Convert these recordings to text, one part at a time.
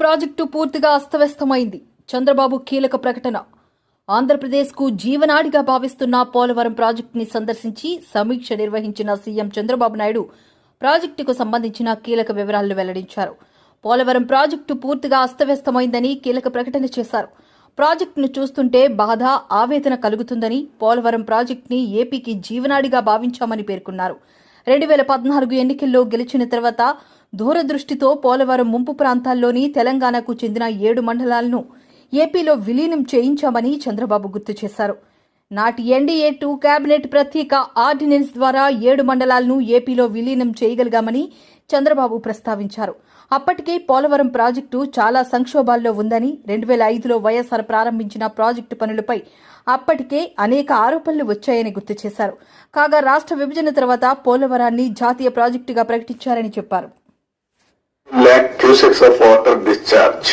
Project పూర్తిగా అస్తవ్యస్తమైంది. చంద్రబాబు కీలక ప్రకటన. ఆంధ్రప్రదేశ్కు జీవనాడిగా భావిస్తున్న పోలవరం ప్రాజెక్టుని సందర్శించి సమీక్ష నిర్వహించిన సీఎం చంద్రబాబు నాయుడు ప్రాజెక్టుకు సంబంధించిన కీలక వివరాలను వెల్లడించారు. పోలవరం ప్రాజెక్టు పూర్తిగా అస్తవ్యస్తమైందని కీలక ప్రకటన చేశారు. ప్రాజెక్టును చూస్తుంటే బాధ ఆవేదన కలుగుతుందని పోలవరం ప్రాజెక్టుని ఏపీకి జీవనాడిగా భావించామని పేర్కొన్నారు. రెండు వేల పద్నాలుగు ఎన్నికల్లో గెలిచిన తర్వాత దూరదృష్టితో పోలవరం ముంపు ప్రాంతాల్లోని తెలంగాణకు చెందిన ఏడు మండలాలను ఏపీలో విలీనం చేయించామని చంద్రబాబు గుర్తు చేశారు. నాటి ఎన్డీఏ టూ కేబినెట్ ప్రత్యేక ఆర్డినెన్స్ ద్వారా ఏడు మండలాలను ఏపీలో విలీనం చేయగలిగామని చంద్రబాబు ప్రస్తావించారు. అప్పటికే పోలవరం ప్రాజెక్టు చాలా సంక్షోభాల్లో ఉందని రెండు వేల ఐదులో వైఎస్ఆర్ ప్రారంభించిన ప్రాజెక్టు పనులపై అప్పటికే అనేక ఆరోపణలు వచ్చాయని గుర్తు చేశారు. కాగా రాష్ట్ర విభజన తర్వాత పోలవరాన్ని జాతీయ ప్రాజెక్టుగా ప్రకటించారని చెప్పారు. Lakh cusecs of water discharge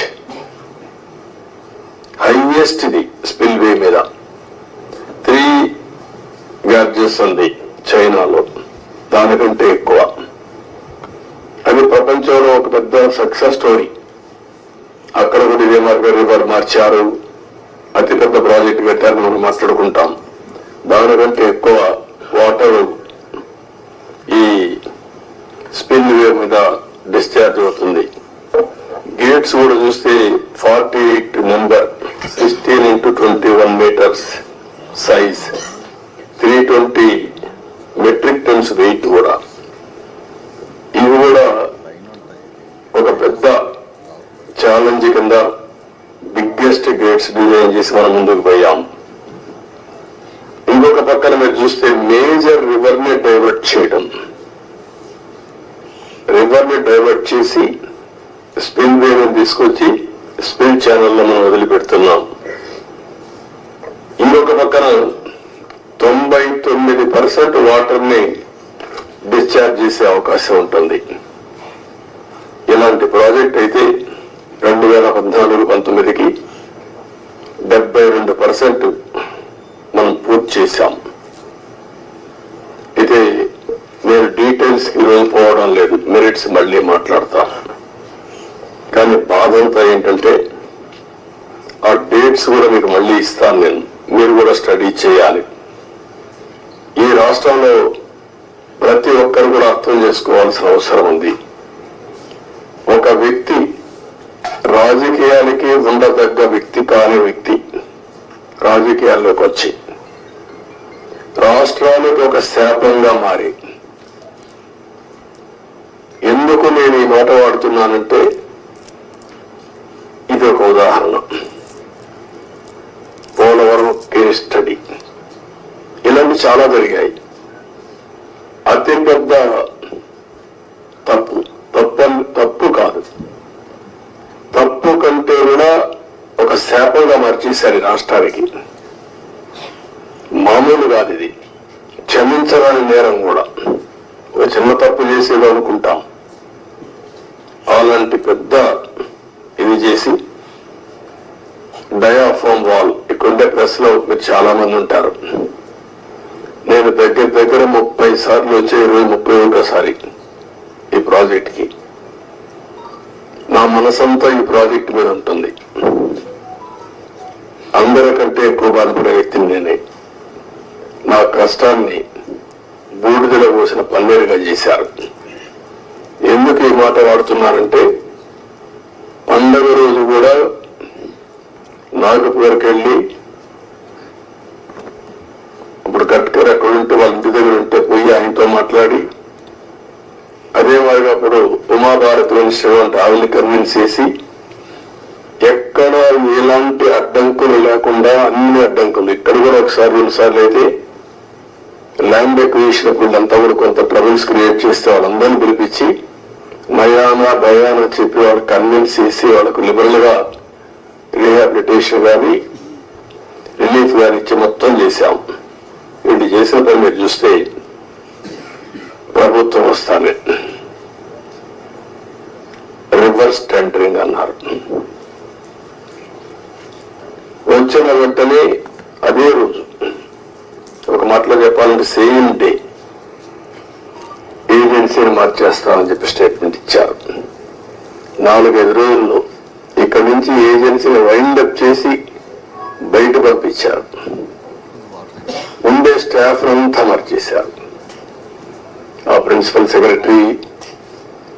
highest ఇది స్పిల్వే మీద. త్రీ గార్జెస్ ఉంది చైనాలో దానికంటే ఎక్కువ. అది ప్రపంచంలో ఒక పెద్ద సక్సెస్ స్టోరీ అక్కడ కూడా ఇదే మార్గ రివర్ మార్చారు. అతిపెద్ద ప్రాజెక్ట్ కట్టారు మనం మాట్లాడుకుంటాం. దానికంటే ఎక్కువ వాటర్ ఈ స్పిల్ వే మీద డిశ్చార్జ్ అవుతుంది. గేట్స్ కూడా చూస్తే forty eight number sixteen into twenty one metres size three twenty metric tons weight కూడా. ఇవి కూడా ఒక పెద్ద ఛాలెంజ్ కింద బిగ్గెస్ట్ గేట్స్ డిజైన్ చేసి మనం ముందుకు పోయాం. ఇంకొక పక్కన మీరు చూస్తే మేజర్ రివర్ని డైవర్ట్ చేయడం. రివర్ని డైవర్ట్ చేసి స్పిల్ వేని తీసుకొచ్చి స్పిల్ ఛానల్లో మనం వదిలిపెడుతున్నాం. ఇంకొక పక్కన తొంభై తొమ్మిది పర్సెంట్ వాటర్ని డిశ్చార్జ్ చేసే అవకాశం ఉంటుంది. ఇలాంటి ప్రాజెక్ట్ అయితే రెండు వేల పద్నాలుగు పంతొమ్మిదికి డెబ్బై రెండు పర్సెంట్ మనం పూర్తి చేశాం అయితే నేను డీటెయిల్స్కి పోవడం లేదు. మెరిట్స్ మళ్ళీ మాట్లాడతా. కానీ బాధ అంతా ఏంటంటే ఆ డేట్స్ కూడా మీకు మళ్ళీ ఇస్తాను నేను. మీరు కూడా స్టడీ చేయాలి. ఈ రాష్ట్రంలో ప్రతి ఒక్కరు కూడా అర్థం చేసుకోవాల్సిన అవసరం ఉంది. ఒక వ్యక్తి రాజకీయానికి ఉండదగ్గ వ్యక్తి కాని వ్యక్తి రాజకీయాల్లోకి వచ్చి రాష్ట్రానికి ఒక శాపంగా మారి ఎందుకు నేను ఈ మాట వాడుతున్నానంటే ఇది ఒక ఉదాహరణ. Polavaram case study. ఇలాంటి చాలా జరిగాయి. అతి పెద్ద తప్పు. తప్పు తప్పు కాదు. తప్పు కంటే కూడా ఒక శాపంగా మార్చేశారు రాష్ట్రానికి. మామూలు కాదు ఇది. క్షమించరాని నేరం కూడా. ఒక చిన్న తప్పు చేసేది అనుకుంటాం. ఇలాంటి పెద్ద ఇది చేసి డయాఫామ్ వాల్ ఇక్కడుండే ప్రెస్లో మీరు చాలా మంది ఉంటారు. నేను దగ్గర దగ్గర ముప్పై సార్లు వచ్చే ఇరవై ముప్పై ఒకసారి ఈ ప్రాజెక్ట్కి నా మనసంతా ఈ ప్రాజెక్ట్ మీద ఉంటుంది. అందరికంటే ఎక్కువ బాధపడే వ్యక్తిని నేనే. నా కష్టాన్ని బూడిదలో పోసిన పన్నీరుగా చేశారు. ఎందుకు ఈ మాట వాడుతున్నానంటే పండగ రోజు కూడా నాగపూర్కి వెళ్ళి ఇప్పుడు గట్కర్ అక్కడ ఉంటే వాళ్ళ ఇంటి దగ్గర ఉంటే పోయి ఆయనతో మాట్లాడి అదే మాదిరిగా అప్పుడు ఉమాభారతి మినిస్టర్ కన్విన్స్ చేసి ఎక్కడ ఎలాంటి అడ్డంకులు లేకుండా అన్ని అడ్డంకులు ఇక్కడ కూడా ఒకసారి రెండుసార్లు అయితే ల్యాండ్ ఎక్విజిషన్ అప్పుడు వీళ్ళంతా కూడా కొంత ట్రబుల్స్ క్రియేట్ చేస్తే వాళ్ళందరినీ పిలిపించి మయానా భయానా చెప్పి వాళ్ళు కన్విన్స్ చేసి వాళ్ళకు లిబరల్గా రీహాబిలిటేషన్ కానీ రిలీఫ్ కానీ ఇచ్చి మొత్తం చేశాం. ఇది చేసిన పని మీరు చూస్తే ప్రభుత్వం వస్తానే రివర్స్ టెండరింగ్ అన్నారు. వచ్చిన వెంటనే అదే రోజు ఒక మాటలో చెప్పాలంటే సేమ్ డే ఏజెన్సీని మార్చేస్తామని చెప్పి స్టేట్మెంట్ ఇచ్చారు. నాలుగైదు రోజుల్లో ఇక్కడ నుంచి ఏజెన్సీని వైండప్ చేసి బయట పంపించారు. ఉండే స్టాఫ్ అంతా మార్చేశారు ఆ ప్రిన్సిపల్ సెక్రటరీ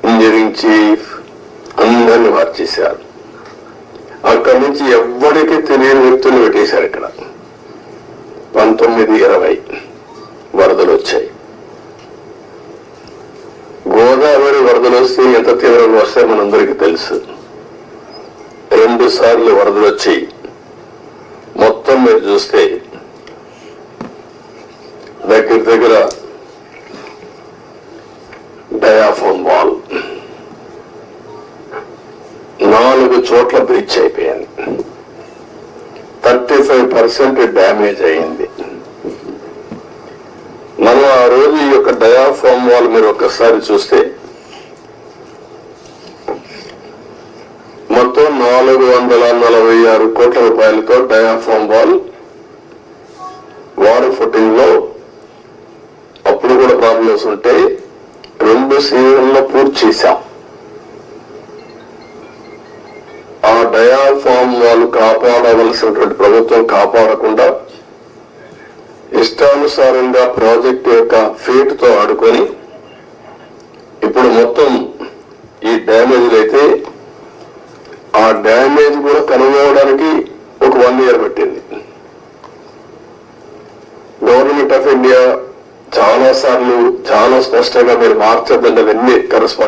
ఇంజనీరింగ్ చీఫ్ అందరిని మార్చేశారు అక్కడి నుంచి ఎవ్వడికి తెలియని వ్యక్తులు పెట్టేశారు ఇక్కడ. పంతొమ్మిది ఇరవై వరదలు వచ్చాయి. వరదలు వస్తే ఎంత తీవ్రంగా వస్తాయో మనందరికీ తెలుసు. రెండు సార్లు వరదలు వచ్చి మొత్తం మీరు చూస్తే దగ్గర దగ్గర డయాఫోన్ వాల్ నాలుగు చోట్ల బ్రిడ్జ్ అయిపోయింది. థర్టీ ఫైవ్ పర్సెంట్ డ్యామేజ్ అయింది మనం ఆ రోజు ఈ యొక్క డయాఫామ్ వాల్ మీరు ఒక్కసారి చూస్తే మొత్తం నాలుగు వందల నలభై ఆరు కోట్ల రూపాయలతో డయాఫామ్ వాల్ వాడు ఫుటింగ్లో అప్పుడు కూడా ప్రాబ్లమ్స్ ఉంటే రెండు సీజన్లో పూర్తి చేశాం. ఆ డయాఫామ్ వాళ్ళు కాపాడవలసినటువంటి ప్రభుత్వం కాపాడకుండా ఇష్టానుసారంగా ప్రాజెక్ట్ యొక్క ఫీట్తో ఆడుకొని ఇప్పుడు మొత్తం ఈ డ్యామేజ్ అయితే డ్యామేజ్ కూడా కనుగొనడానికి ఒక వన్ ఇయర్ పట్టింది. గవర్నమెంట్ ఆఫ్ ఇండియా చాలా సార్లు చాలా స్పష్టంగా మీరు మార్చద్దండి అవన్నీ కరస్పాండ్